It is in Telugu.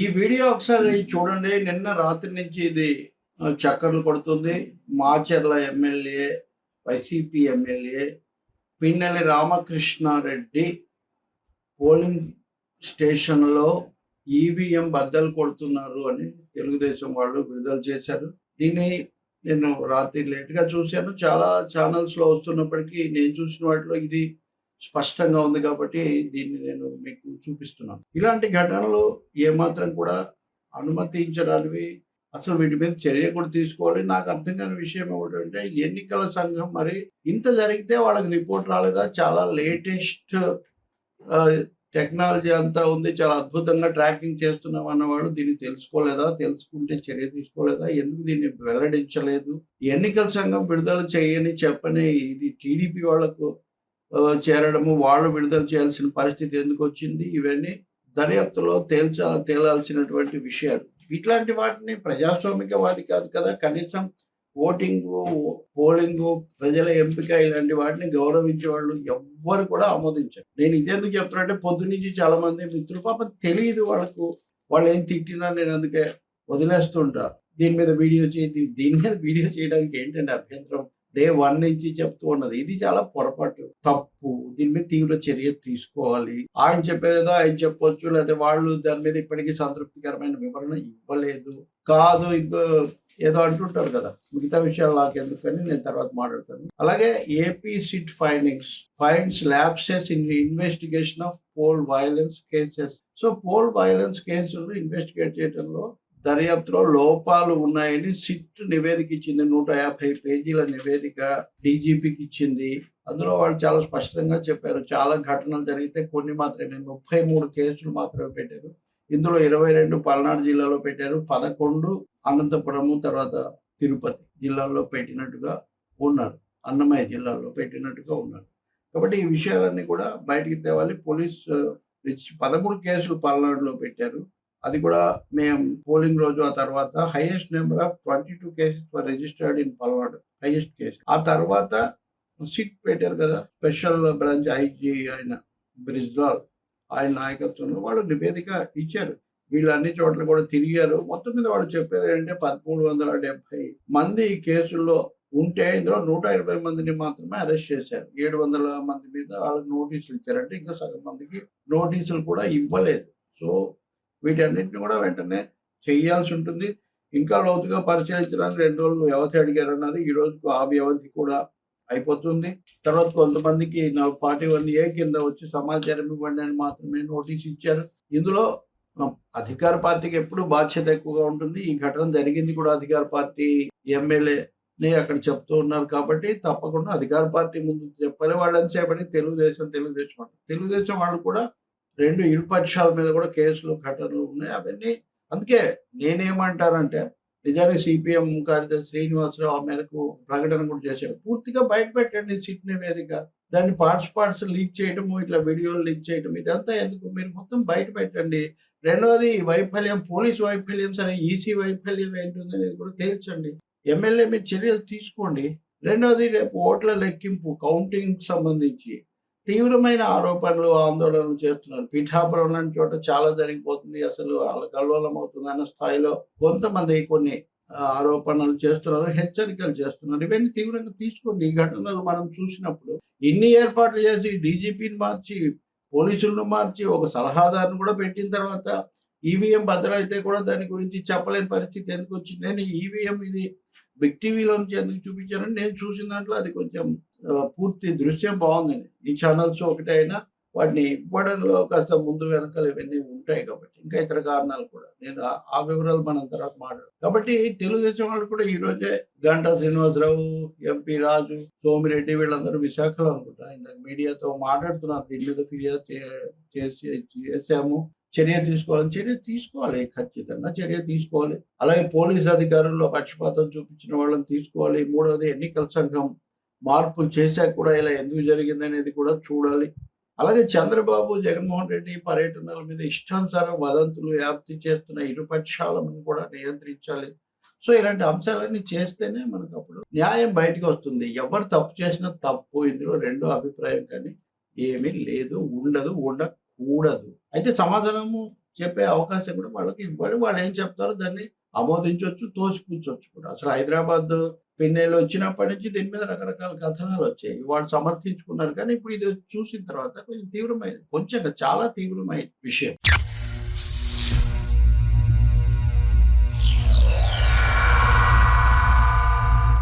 ఈ వీడియో ఒకసారి చూడండి. నిన్న రాత్రి నుంచి ఇది చక్కర్లు కొడుతుంది. Macherla MLA YCP MLA Pinnelli Ramakrishna Reddy polling స్టేషన్లో ఈవీఎం బద్దలు కొడుతున్నారు అని తెలుగుదేశం వాళ్ళు విడుదల చేశారు. దీన్ని నేను రాత్రి లేట్గా చూశాను. చాలా ఛానల్స్లో వస్తున్నప్పటికీ నేను చూసిన వాటిలో ఇది స్పష్టంగా ఉంది కాబట్టి దీన్ని నేను మీకు చూపిస్తున్నాను. ఇలాంటి ఘటనలు ఏమాత్రం కూడా అనుమతించడానికి అసలు వీటి మీద చర్య కూడా తీసుకోవాలి. నాకు అర్థం కాని విషయం ఏమిటంటే ఎన్నికల సంఘం మరి ఇంత జరిగితే వాళ్ళకి రిపోర్ట్ రాలేదా? చాలా లేటెస్ట్ టెక్నాలజీ అంతా ఉంది. చాలా అద్భుతంగా ట్రాకింగ్ చేస్తున్నాం అన్నవాడు దీన్ని తెలుసుకోలేదా? తెలుసుకుంటే చర్య తీసుకోలేదా? ఎందుకు దీన్ని వెల్లడించలేదు? ఎన్నికల సంఘం విడుదల చేయని చెప్పని ఇది టీడీపీ వాళ్ళకు చేరడము వాళ్ళు విడుదల చేయాల్సిన పరిస్థితి ఎందుకు వచ్చింది? ఇవన్నీ దర్యాప్తులో తేల్చ తేలాల్సినటువంటి విషయాలు. ఇట్లాంటి వాటిని ప్రజాస్వామికవాది కాదు కదా. కనీసం ఓటింగ్ పోలింగ్ ప్రజల ఎంపిక ఇలాంటి వాటిని గౌరవించే వాళ్ళు ఎవ్వరు కూడా ఆమోదించారు. నేను ఇదెందుకు చెప్తున్నానంటే పొద్దు నుంచి చాలా మంది మిత్రులు పాపం తెలియదు వాళ్ళకు. వాళ్ళు ఏం తిట్టినా నేను అందుకే వదిలేస్తుంటా. దీని మీద వీడియో చేయి దీని మీద వీడియో చేయడానికి ఏంటంటే అభ్యంతరం? డే వన్ నుంచి చెప్తూ ఉన్నది. ఇది చాలా పొరపాటు. తప్పు. దీని మీద తీవ్ర చర్య తీసుకోవాలి. ఆయన చెప్పేదేదో ఆయన చెప్పొచ్చు. లేకపోతే వాళ్ళు దాని మీద ఇప్పటికీ సంతృప్తికరమైన వివరణ ఇవ్వలేదు. కాదు ఇంకో ఏదో అంటుంటారు కదా. మిగతా విషయాలు నాకు ఎందుకని నేను తర్వాత మాట్లాడతాను. అలాగే AP SIT findings finds lapses in investigation of poll violence cases. So poll violence కేసులు ఇన్వెస్టిగేట్ చేయడంలో దర్యాప్తులో లోపాలు ఉన్నాయని సిట్ నివేదిక ఇచ్చింది నూట యాభై పేజీల నివేదిక డీజీపీకి ఇచ్చింది అందులో వాళ్ళు చాలా స్పష్టంగా చెప్పారు. చాలా ఘటనలు జరిగితే కొన్ని మాత్రమే. ముప్పై మూడు కేసులు మాత్రమే పెట్టారు. ఇందులో ఇరవై రెండు పల్నాడు జిల్లాలో పెట్టారు. పదకొండు అనంతపురము తర్వాత తిరుపతి జిల్లాల్లో పెట్టినట్టుగా ఉన్నారు. అన్నమయ్య జిల్లాలో పెట్టినట్టుగా ఉన్నారు. కాబట్టి ఈ విషయాలన్నీ కూడా బయటికి తేవాలి. పోలీస్ పదమూడు కేసులు పల్నాడులో పెట్టారు. అది కూడా మేము పోలింగ్ రోజు ఆ తర్వాత highest number of twenty two cases for registered in Palnadu highest case ఆ తర్వాత సిట్ పెట్టారు కదా స్పెషల్ బ్రాంచ్ ఐజీ ఆయన బ్రిజ్లాల్ ఆయన నాయకత్వంలో వాళ్ళు నివేదిక ఇచ్చారు. వీళ్ళు అన్ని చోట్ల కూడా తిరిగారు. మొత్తం మీద వాళ్ళు చెప్పేది ఏంటంటే పదమూడు వందల డెబ్బై మంది కేసుల్లో ఉంటే ఇందులో నూట ఇరవై మందిని మాత్రమే అరెస్ట్ చేశారు. ఏడు వందల మంది మీద వాళ్ళకి నోటీసులు ఇచ్చారంటే ఇంకా సగం మందికి నోటీసులు కూడా ఇవ్వలేదు. సో వీటన్నిటిని కూడా వెంటనే చేయాల్సి ఉంటుంది. ఇంకా లోతుగా పరిశీలించడానికి రెండు రోజులు వ్యవధి అడిగారన్నారు. ఈ రోజుకు ఆ వ్యవధి కూడా అయిపోతుంది. తర్వాత కొంతమందికి ఫార్టీ వన్ ఏ కింద వచ్చి సమాచారం ఇవ్వండి అని మాత్రమే నోటీస్ ఇచ్చారు. ఇందులో అధికార పార్టీకి ఎప్పుడు బాధ్యత ఎక్కువగా ఉంటుంది. ఈ ఘటన జరిగింది కూడా అధికార పార్టీ ఎమ్మెల్యేని అక్కడ చెప్తూ ఉన్నారు కాబట్టి తప్పకుండా అధికార పార్టీ ముందు చెప్పని వాళ్ళని చేపడి తెలుగుదేశం తెలుగుదేశం అంటారు. తెలుగుదేశం వాళ్ళు కూడా రెండు ఇరుపక్షాల మీద కూడా కేసులు ఘటనలు ఉన్నాయి. అవన్నీ అందుకే నేనేమంటానంటే నిజానికి సిపిఎం కార్యదర్శి శ్రీనివాసరావు ఆ మేరకు ప్రకటన కూడా చేశారు. పూర్తిగా బయట పెట్టండి సిట్ నివేదిక దాన్ని పార్ట్స్ పార్ట్స్ లీక్ చేయటము ఇట్లా వీడియోలు లీక్ చేయటం ఇదంతా ఎందుకు? మీరు మొత్తం బయట పెట్టండి రెండవది వైఫల్యం పోలీస్ వైఫల్యం సరే ఈసీ వైఫల్యం ఏంటుంది అనేది కూడా తేల్చండి. ఎమ్మెల్యే మీద చర్యలు తీసుకోండి. రెండవది రేపు ఓట్ల లెక్కింపు కౌంటింగ్ సంబంధించి. తీవ్రమైన ఆరోపణలు ఆందోళనలు చేస్తున్నారు. పీఠాపురం లాంటి చోట చాలా జరిగిపోతుంది. అసలు వాళ్ళ కల్లోలం అవుతుంది అన్న స్థాయిలో కొంతమంది కొన్ని ఆరోపణలు చేస్తున్నారు హెచ్చరికలు చేస్తున్నారు. ఇవన్నీ తీవ్రంగా తీసుకోండి. ఈ ఘటనలు మనం చూసినప్పుడు ఇన్ని ఏర్పాట్లు చేసి డీజీపీని మార్చి పోలీసులను మార్చి ఒక సలహాదారుని కూడా పెట్టిన తర్వాత ఈవీఎం భద్రైతే కూడా దాని గురించి చెప్పలేని పరిస్థితి ఎందుకు వచ్చింది? నేను ఈవీఎం ఇది బిగ్ టీవీలో నుంచి ఎందుకు చూపించారని నేను చూసిన దాంట్లో అది కొంచెం పూర్తి దృశ్యం బాగుందండి. ఈ ఛానల్స్ ఒకటే అయినా వాటిని ఇవ్వడంలో కాస్త ముందు వెనకాల ఇవన్నీ ఉంటాయి కాబట్టి ఇంకా ఇతర కారణాలు కూడా. నేను ఆ- వివరాలు మనం తర్వాత మాట్లాడు కాబట్టి తెలుగుదేశం వాళ్ళు కూడా ఈ రోజే గంటా శ్రీనివాసరావు ఎంపీ రాజు సోమిరెడ్డి వీళ్ళందరూ విశాఖలో అనుకుంటా. ఇందాక మీడియాతో మాట్లాడుతున్నారు. దీని మీద ఫిర్యాదు చే- చేసి చర్య తీసుకోవాలని చర్య తీసుకోవాలి ఖచ్చితంగా. చర్య తీసుకోవాలి. అలాగే పోలీస్ అధికారుల్లో పక్షపాతం చూపించిన వాళ్ళని తీసుకోవాలి. మూడవది ఎన్నికల సంఘం మార్పులు చేశాక కూడా ఇలా ఎందుకు జరిగింది అనేది కూడా చూడాలి. అలాగే చంద్రబాబు జగన్మోహన్ రెడ్డి పర్యటనల మీద ఇష్టానుసారం వదంతులు వ్యాప్తి చేస్తున్న ఇరుపక్షాలను కూడా నియంత్రించాలి. సో ఇలాంటి అంశాలన్నీ చేస్తేనే మనకు అప్పుడు న్యాయం బయటకు వస్తుంది. ఎవరు తప్పు చేసినా తప్పు. ఇందులో రెండో అభిప్రాయం కానీ ఏమీ లేదు ఉండదు కూడదు అయితే సమాధానము చెప్పే అవకాశం కూడా వాళ్ళకి ఇవ్వాలి వాళ్ళు ఏం చెప్తారో దాన్ని ఆమోదించవచ్చు తోసిపుచ్చవచ్చు కూడా. అసలు హైదరాబాద్ పిన్నెలు వచ్చినప్పటి నుంచి దీని మీద రకరకాల కథనాలు వచ్చాయి. వాళ్ళు సమర్థించుకున్నారు కానీ ఇప్పుడు ఇది చూసిన తర్వాత కొంచెం తీవ్రమైన కొంచెం చాలా తీవ్రమైన విషయం.